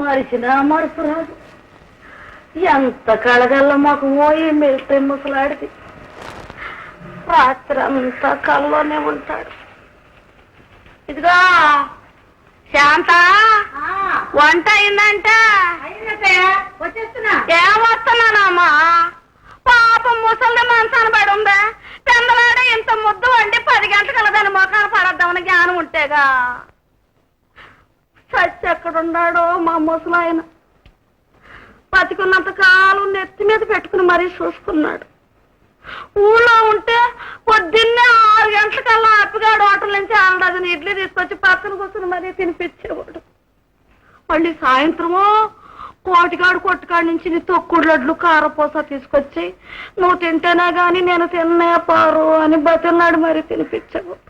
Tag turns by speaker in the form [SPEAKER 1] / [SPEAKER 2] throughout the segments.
[SPEAKER 1] మరిచినా మరుపు రాదు ఎంత కళగల్ల మాకు మోయి మెల్తే ముసలాడిది. రాత్రి అంతా కల్లోనే ఉంటాడు. ఇదిగో శాంత వంట అయిందంట. ఏమొస్తున్నానమ్మా? పాపం ముసలి మనసాన పడి ఉందా? తెల్లలాడే ఇంత ముద్దు వండి పది గంటల దాని మొఖాన పడద్దామని జ్ఞానం ఉంటేగా. చచ్చి ఎక్కడున్నాడో మా ముసలాయన. బతికున్నంత కాలం నెత్తి మీద పెట్టుకుని మరీ చూసుకున్నాడు. ఊళ్ళో ఉంటే పొద్దున్నే ఆరు గంటలకల్లా అప్పగాడు హోటల్ నుంచి ఆందాజని ఇడ్లీ తీసుకొచ్చి పక్కన కూర్చుని మరీ తినిపించేవాడు. మళ్ళీ సాయంత్రమో కోటికాడు కొట్టుకాడి నుంచి నీ తొక్కుడు లడ్లు కారపూస తీసుకొచ్చి నువ్వు తింటేనే కానీ నేను తిన్నే పారు అని బతిన్నాడు మరి తినిపించేవాడు.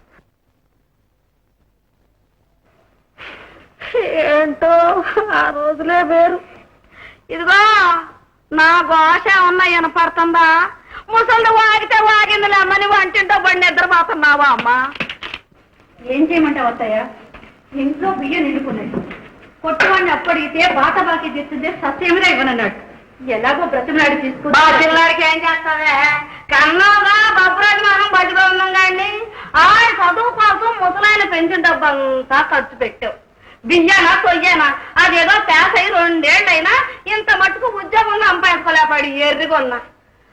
[SPEAKER 1] ఏంటో ఆ రోజులే వేరు. ఇదిగో నా ఘోష ఉన్న వినపడుతుందా? ముసలి వాగితే వాగిందిలే అమ్మని వంటింటో బండి నిద్రపోతున్నావా అమ్మా?
[SPEAKER 2] ఏం చేయమంటావు అత్తయ్య? ఇంట్లో బియ్యం నిండుకున్నాయి కొట్టువాడిని అప్పడిగితే బాట బాకీ తెస్తుంటే సత్యమిరా ఇవ్వనన్నాడు. ఎలాగో బ్రతిమలాడి తీసుకుని
[SPEAKER 1] మా పిల్లాడికి ఏం చేస్తావే? కన్నాగా బొబ్బరాజు మనం బతిగా ఉన్నాం కానీ ఆయన చదువు కోసం ముసలాయన పెంచిన డబ్బంతా ఖర్చు పెట్టావు. గింజానా కొయ్యానా అదేదో ప్యాస్ అయి రెండేళ్ళైనా ఇంత మట్టుకు ఉద్యోగం సంపాదించుకోలేపాడు ఎర్రిగొన్నా.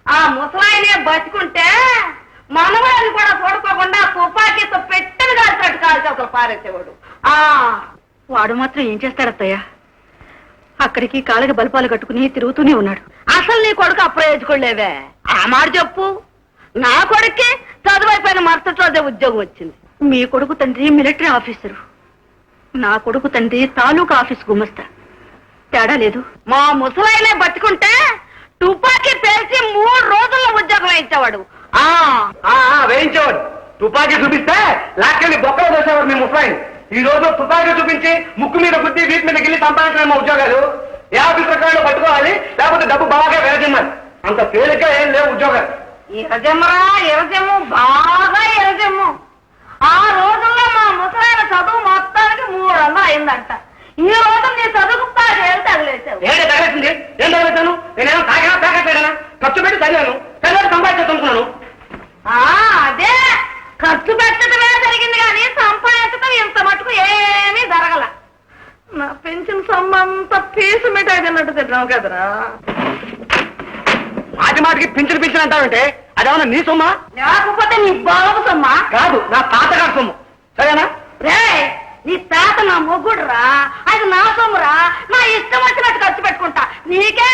[SPEAKER 1] ఆ ముసలాయనే బతుకుంటే మనవాళ్ళు కూడా చూడుకోకుండా తుపాకీతో పెట్టిన కాల్చాడు కాల్చి అసలు పారేసేవాడు. ఆ!
[SPEAKER 2] వాడు మాత్రం ఏం చేస్తాడత్తయ్య? అక్కడికి కాళ్ళకి బల్పాలు కట్టుకుని తిరుగుతూనే ఉన్నాడు.
[SPEAKER 1] అసలు నీ కొడుకు అప్రయోజకులేవే ఆ మాట చెప్పు. నా కొడుక్కి చదువైపోయిన అయిపోయిన మరుసటి రోజే ఉద్యోగం వచ్చింది.
[SPEAKER 2] మీ కొడుకు తండ్రి మిలిటరీ ఆఫీసరు. నా కొడుకు తండ్రి తాలూకా ఆఫీస్ గుమస్తా. తేడా లేదు.
[SPEAKER 1] మా ముసలాయనే బతుకుంటే తుపాకీ పేల్చి మూడు రోజుల్లో ఉద్యోగం ఆ,
[SPEAKER 3] వేయించేవాడు. తుపాకీ చూపిస్తే లాక్కెళ్ళి బొక్కలు దోసేవాడు మీ ముసలాయి ఈ రోజు తుపాకీ చూపించి ముక్కు మీద గుద్ది వీటి మీద గిల్లి సంపాదించడం మా ఉద్యోగాలు. ఏ ఆఫీస్ ప్రకారం పట్టుకోవాలి లేకపోతే డబ్బు బాగా వేరజిమ్మాలి. అంత తేలిగ్గా ఏం లేవు ఉద్యోగాలు.
[SPEAKER 1] ఇరజమ్మరా ఇరజమ్ము బాగా ఇరజమ్ము. ఆ రోజుల్లో మా ముసలాయన ఈ రోజు నీ చదువుకు పదేళ్ళు తగిలేసావు
[SPEAKER 3] ఏంటి తగలేసింది? ఏం తగలేసాను నేనేమో తాగినా తాగట్లేనా? ఖర్చు పెట్టి చదివాను. చదివాడు సంపాదించుకుంటున్నాను
[SPEAKER 1] ఆ అదే. ఖర్చు పెట్టడమే జరిగింది కానీ సంపాదించడం ఇంత మటుకు ఏమీ జరగల. నా పెన్షన్ సొమ్మంతా పీసు మిఠాయి తిన్నట్టు తిన్నావు కదరా.
[SPEAKER 3] మాటి మాటికి పింఛను పింఛను అంటావంటే అదేమన్నా నీ సొమ్మా?
[SPEAKER 1] లేకపోతే నీ బాబు సొమ్మా?
[SPEAKER 3] కాదు నా తాతగారి సొమ్ము. సరేనా?
[SPEAKER 1] రే నీ తాత నా మొగుడురా అది నా సొమ్మురా నా ఇష్టం వచ్చినట్టు ఖర్చు పెట్టుకుంటా. నీకే?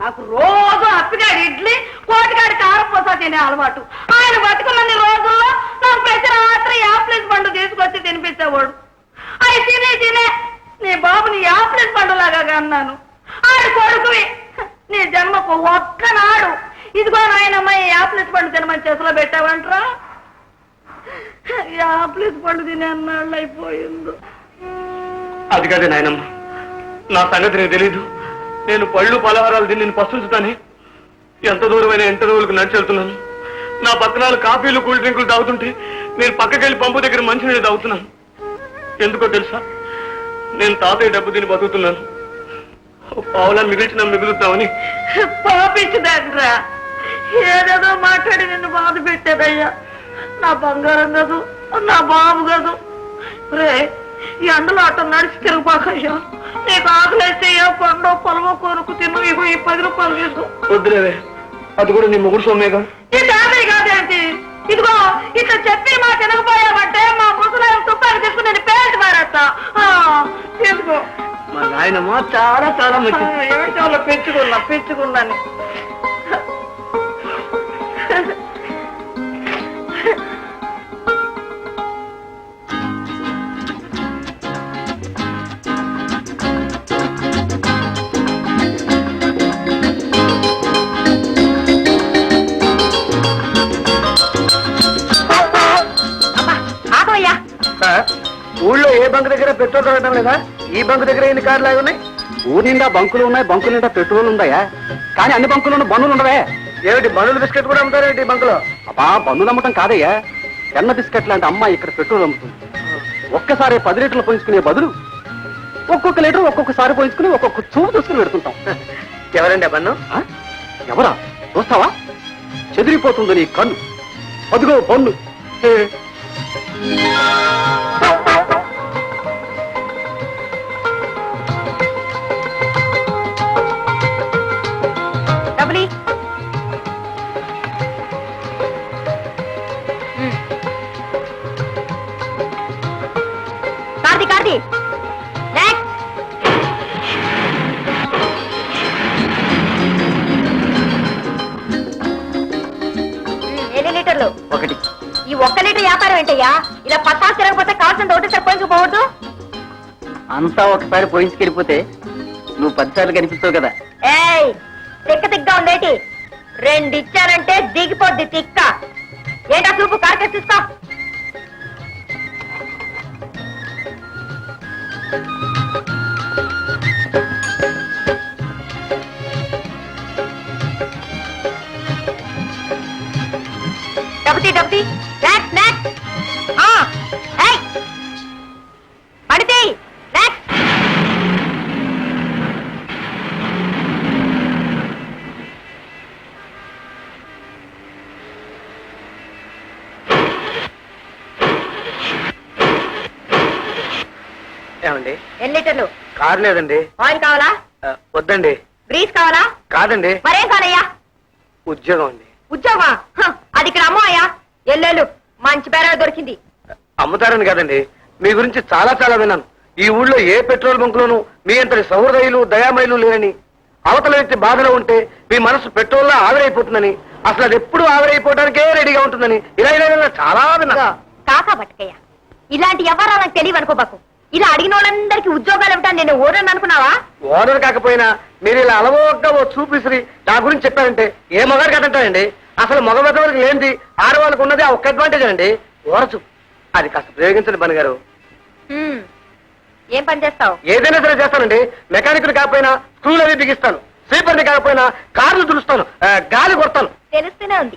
[SPEAKER 1] నాకు రోజు అప్పిగాడి ఇడ్లీ కోటిగాడి కారపూస తినే అలవాటు. ఆయన బతుకున్నన్ని రోజుల్లో నాకు ప్రతి రాత్రి యాప్లెస్ పండు తీసుకొచ్చి తినిపించేవాడు. అవి తినే తినే నీ బాబుని యాప్లెస్ పండులాగా అన్నాను ఆయన కొడుకువి నీ జన్మకు ఒక్కనాడు ఇదిగో నాయనమ్మ ఈ యాప్లెస్ పండు తినమని చేతిలో పెట్టావంటరా? యాప్లెస్ పండు తినే అన్నాళ్ళు అయిపోయింది.
[SPEAKER 3] అది కాదే నాయనమ్మ. నా సంగతి నీకు తెలీదు. నేను పళ్ళు పలహారాలు తిని నేను పస్తుంచుతాని ఎంత దూరమైన ఎంత రోజులకు నడిచి వెళ్తున్నాను. నా పక్కనాలు కాఫీలు కూల్ డ్రింకులు తాగుతుంటే నేను పక్కకెళ్ళి పంపు దగ్గర మంచినీళ్ళు తాగుతున్నాను. ఎందుకో తెలుసా? నేను తాతయ్య డబ్బు తిని బతుకుతున్నాను. పావులా మిగిల్చిన మిగులుతామని
[SPEAKER 1] పాపించదాన్రా ఏదేదో మాట్లాడి నిన్ను బాధ పెట్టేదయ్యా నా బంగారం కదూ నా బాబు కదూ. రే ఈ ఎండలో అట్ట నడిచి తిరుగుపాకయ్యా నీకు ఆకలేస్తే ఏ పండో పొలమో కొనుక్కు తిను ఇగో ఈ పది రూపాయలు తీసుకో.
[SPEAKER 3] వద్దులేవే అది కూడా నీ ముగుడు సొమ్మేగా?
[SPEAKER 1] ఈ డామీ కాదేంటి ఇదిగో ఇట్లా చెప్పి మా తినకపోయావంటే మా ముసలాయన తుప్పాకి తీసుకుని నేను పేరు పారేస్తా. ఆ, తీసుకో.
[SPEAKER 3] మా నాయనమ్మ చాలా చాలా
[SPEAKER 1] ఏమిటో పెంచుకున్నా పెంచుకున్నాను.
[SPEAKER 3] బంక్ దగ్గర పెట్రోల్ దొరకడం లేదా? ఈ బంక్ దగ్గర ఎన్ని కార్లు లాగా ఉన్నాయి? ఊరి నిండా బంకులు ఉన్నాయి బంకుల నిండా పెట్రోల్ ఉందయ్యా. కానీ అన్ని బంకులను బండ్లు ఉండవే. ఏమిటి బండ్లు బిస్కెట్ కూడా అమ్ముతారేంటి బంకులో? అబ్బా బండ్లు అమ్మటం కాదయ్యా. ఎన్న బిస్కెట్ లాంటి అమ్మాయి ఇక్కడ పెట్రోల్ అమ్ముతుంది. ఒక్కసారి పది లీటర్లు పోయించుకునే బదులు
[SPEAKER 4] ఒక్కొక్క లీటర్ ఒక్కొక్కసారి పోయించుకుని ఒక్కొక్క చూపు చూసుకుని పెడుతుంటాం.
[SPEAKER 3] ఎవరండి బన్ను?
[SPEAKER 4] ఆ? ఎవరా? చూస్తావా? చెదిరిపోతుంది నీ కన్ను. అదిగో పన్ను ఒకటి.
[SPEAKER 2] ఈ ఒక్క లీటర్ వ్యాపారం ఏంటయ్యా? ఇలా పత్తాలు తిరగకపోతే కావాల్సిన ఒకటి పోయించుకోవద్దు
[SPEAKER 4] అంతా ఒకసారి పోయించుకెళ్ళిపోతే నువ్వు పదిసార్లు కనిపిస్తావు కదా.
[SPEAKER 2] ఏయ్ తిక్క తిక్క ఉండేటి రెండు ఇచ్చారంటే దిగిపోద్ది తిక్క. ఏంటా చూపు కార్కెట్ తీసుకో. ఏయ్ పడితే నెక్స్ట్
[SPEAKER 3] ఏమండి?
[SPEAKER 2] ఎన్ని లీటర్లు?
[SPEAKER 3] కారు లేదండి.
[SPEAKER 2] ఆయిల్ కావాలా?
[SPEAKER 3] ఆ, వద్దండి.
[SPEAKER 2] బ్రీజ్ కావాలా?
[SPEAKER 3] కాదండి.
[SPEAKER 2] మరేం కావాలయ్యా?
[SPEAKER 3] ఉద్యోగం అండి.
[SPEAKER 2] ఉద్యోగమా? హ, అది ఇక్కడ అమ్మో అయ్యా. ఎల్లెళ్ళు మంచి పేర దొరికింది.
[SPEAKER 3] అమ్ముతారని కాదండి. మీ గురించి చాలా చాలా విన్నాను. ఈ ఊళ్ళో ఏ పెట్రోల్ బంకులోనూ మీ అంతటి సౌహృదయులు దయామయులు లేరని. అవతల వ్యక్తి బాధలో ఉంటే మీ మనసు పెట్రోల్లో ఆవిరైపోతుందని. అసలు అది ఎప్పుడు ఆవిరైపోవడానికే రెడీగా ఉంటుందని. ఇలా ఇలా ఇలా చాలా విన్నా
[SPEAKER 2] కాకా పట్టుకయ్య ఇలాంటి ఎవరా నాకు తెలియదు అనుకోబాకు ఇలా అడిగిన వాళ్ళందరికీ ఉద్యోగాలు ఇవ్వటం నేను ఊరని అనుకున్నావా?
[SPEAKER 3] ఓనర్ కాకపోయినా మీరు ఇలా అలవోగ్గా ఓ చూపిసిరి నా గురించి చెప్పారంటే ఏ మగారు కదంటారండి అసలు మగ వెతవరికి లేనిది ఆడవాళ్ళకు ఉన్నది ఆ ఒక్క అడ్వాంటేజ్ అండి. ఓరచు. అది కాస్త ప్రయోగించండి బని గారు.
[SPEAKER 2] ఏం పని చేస్తావు?
[SPEAKER 3] ఏదైనా సరే చేస్తానండి. మెకానిక్ కాకపోయినా స్క్రూలు అవి బిగిస్తాను. స్లీపర్ని కాకపోయినా కార్లు తుడుస్తాను ఆ, గాలి కొడతాను.
[SPEAKER 2] తెలుస్తూనే ఉంది.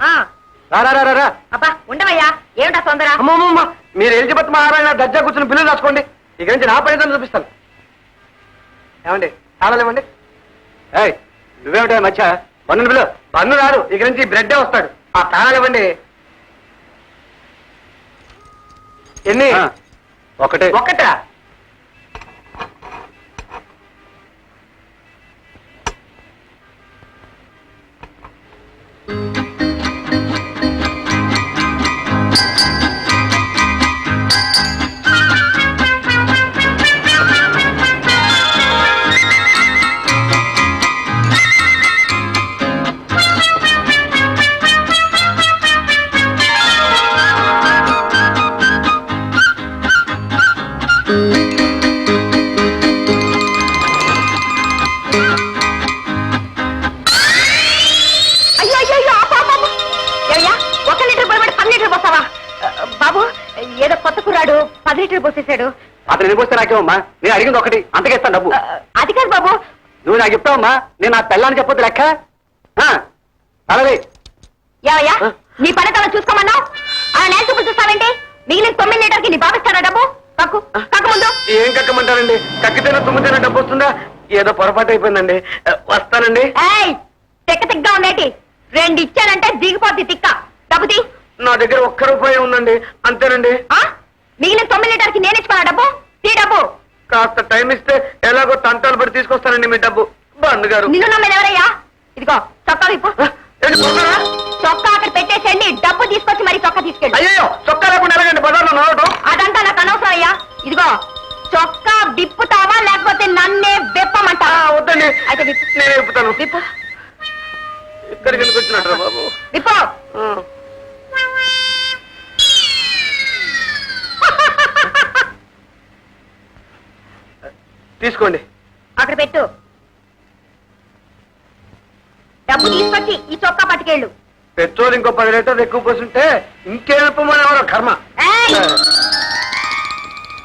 [SPEAKER 2] ఆ.
[SPEAKER 3] రా రా, రా, రా, రా.
[SPEAKER 2] అబ్బా ఉండవయ్యా. ఏమిటా తొందర?
[SPEAKER 3] అమ్మమ్మమ్మ మీరు ఎలిజబెత్ మహారాణి దర్జా కూర్చుని బిల్లు రాసుకోండి ఇక నుంచి నా పని చూపిస్తాను. ఏమండి? తాళలేమండి ఏయ్ నువ్వేమిటా మచ్చ పన్ను బిల్లు పన్ను రాదు. ఇక నుంచి బ్రెడ్డే వస్తాడు. ఆ తాళాలు ఇవ్వండి. ఎన్ని?
[SPEAKER 4] ఒకటే.
[SPEAKER 3] ఒకటా? వస్తే నాకేమమ్మా? నేను అడిగింది ఒకటి అంతకేస్తాను డబ్బు.
[SPEAKER 2] అది కాదు బాబు.
[SPEAKER 3] నువ్వు నాకు చెప్తావమ్మా నేను నా పెళ్ళాన్ని చెప్పొద్దు లెక్క? అలాగే ఆ?
[SPEAKER 2] నీ పని తల చూసుకోమన్నావు? అలా నేను చూపు చూస్తావేంటి? మిగిలిన తొమ్మిది లీటర్కి నీ బాబిస్తాడా డబ్బు? కక్కు కక్క ముందు.
[SPEAKER 3] ఏం కక్కమంటారండి కక్కితేనే తుమ్మితేనే డబ్బు వస్తుందా? ఏదో పొరపాటు అయిపోయిందండి. వస్తానండి.
[SPEAKER 2] ఏయ్ తిక్క తిగ్గా ఉండేటి? రెండు ఇచ్చానంటే దిగిపోద్ది తిక్క. డబ్బు తీ.
[SPEAKER 3] నా దగ్గర ఒక్క రూపాయి ఉందండి. అంతేనండి.
[SPEAKER 2] ఆ? మిగిలిన తొమ్మిది లీటర్కి నేను ఇచ్చుకోవాలా డబ్బు? డబ్బు.
[SPEAKER 3] కాస్త టైం ఇస్తే ఎలాగో తంటాలు పడి తీసుకొస్తానండి మీ డబ్బు. బండు గారు.
[SPEAKER 2] నిన్ను నమ్మేది ఎవరయ్యా? ఇదిగో చొక్కా విప్పు.
[SPEAKER 3] ఏంటి కొడతారా?
[SPEAKER 2] చొక్కా అక్కడ పెట్టేసండి డబ్బు తీసుకొచ్చి మరి చొక్కా తీసుకెళ్ళి.
[SPEAKER 3] అయ్యో చొక్కా లేకుండా ఎలాగండి? బజార్లో నడవటం?
[SPEAKER 2] అదంతా నాకు అనవసరం అయ్యా. ఇదిగో చొక్కా విప్పుతావా? లేకపోతే నన్నే
[SPEAKER 3] ఆ,
[SPEAKER 2] విప్పమంటావా
[SPEAKER 3] వద్దండి.
[SPEAKER 2] అయితే విప్పు.
[SPEAKER 3] నేను చెప్తాను
[SPEAKER 2] విప్పు.
[SPEAKER 3] ఇక్కడికి ఎందుకు వచ్చినట్రా బాబు?
[SPEAKER 2] విప్పు.
[SPEAKER 3] ఆ. తీసుకోండి.
[SPEAKER 2] అక్కడ పెట్టు. డబ్బు తీసుకొచ్చి ఈ చొక్కా పట్టుకెళ్ళు.
[SPEAKER 3] పెట్రోల్ ఇంకో పది లీటర్లు ఎక్కువ పోతుంటే ఇంకేం కర్మ.
[SPEAKER 2] ఏయ్!